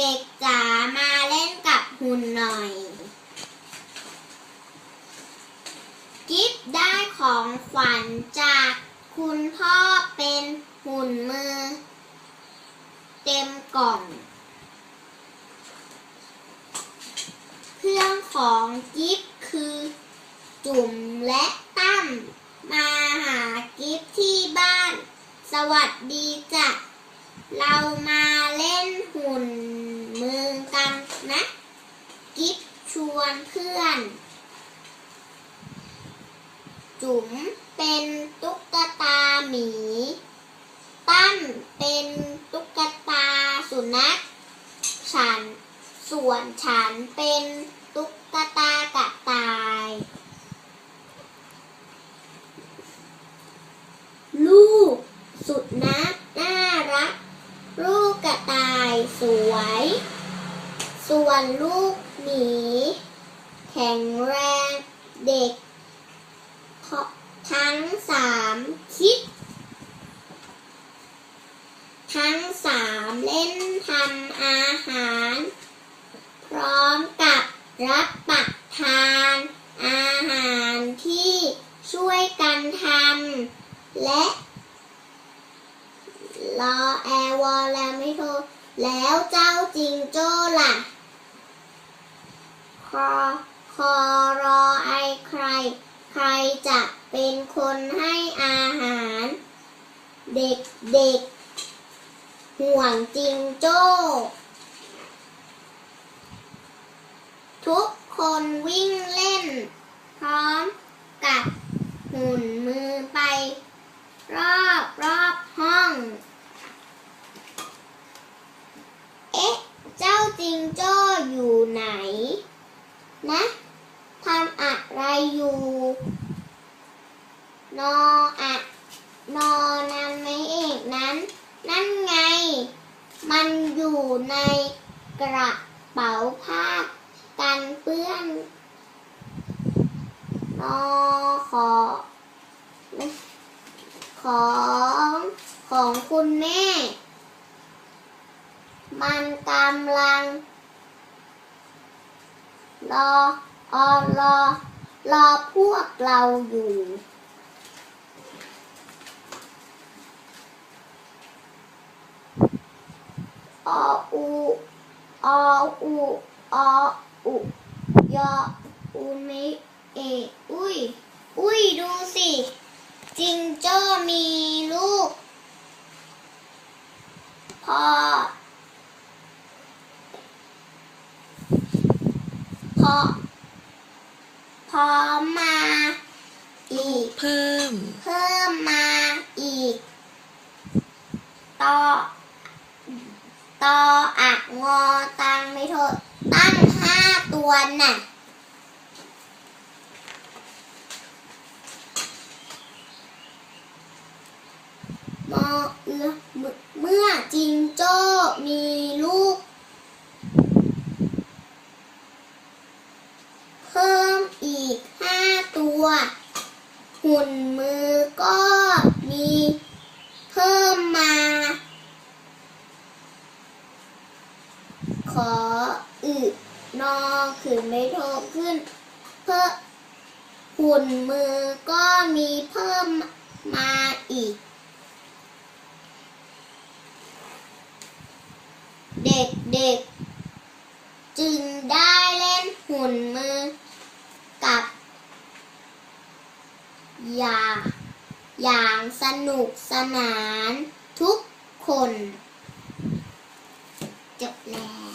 เด็กจ๋ามาเล่นกับหุ่นหน่อย กิฟได้ของขวัญจากคุณพ่อเป็นหุ่นมือ เต็มกล่องเพื่อนของกิฟคือจุ๋มและตั้มมาหากิฟที่บ้าน สวัสดีจ้ะเรามาเล่นหุ่นมือกันนะ กิฟช วนเพื่อน จุ๋มเป็นตุ๊กตาหมี ตั้มเป็นตุ๊กตาสุนัข ฉัน ส่วนฉันเป็นตุ๊กตากระต่าย ลูก สุดนักน่ารัก ลูกกระต่ายสวย ส่วนลูกหมี ข็งแรงเด็ก ทั้งสามคิด ทั้งสามเล่นทำอาหาร พร้อมกับรับประทานอาหารที่ช่วยกันทำและรอแอร์วอลแล้วไม่โทรแล้วเจ้าจิงโจ้ล่ะคอ คอรอไอใคร ใครจะเป็นคนให้อาหาร เด็กเด็กห่วงจิงโจ้ ทุกคนวิ่งเล่น พร้อมกับหุ่นมือไป รอบรอบห้อง เอ๊ะ เจ้าจิงโจ้อยู่ไหน นะำอะไรอยู่นออะนอนำไม่เอกนั้น นั่นไง มันอยู่ในกระเป๋าผ้ากันเปื้อนนอขอ ของของคุณแม่ มันกำลังรอออรอ รอพวกเราอยู่ ออูออูออุยออูมิเอ อุ้ย อุ้ย ดูสิ จิงโจ้มีลูก พอ พอ พอมาอีก เพิ่ม เพิ่มมาอีกต่อต่ออักงอตังไม่โทษ ตั้งห้าตัวน่ะ มอเอือเมื่อเมื่อจิงโจ้มีลูก เพิ่มอีกห้า ตัว หุ่นมือก็มีเพิ่มมา ขออึนอขึ้นไม่โทขึ้น เพื่อหุ่นมือก็มีเพิ่มมาอีก เด็กๆ จึงได้เล่นหุ่นมือกับ อย่า อย่างสนุกสนานทุกคน จบแล้ว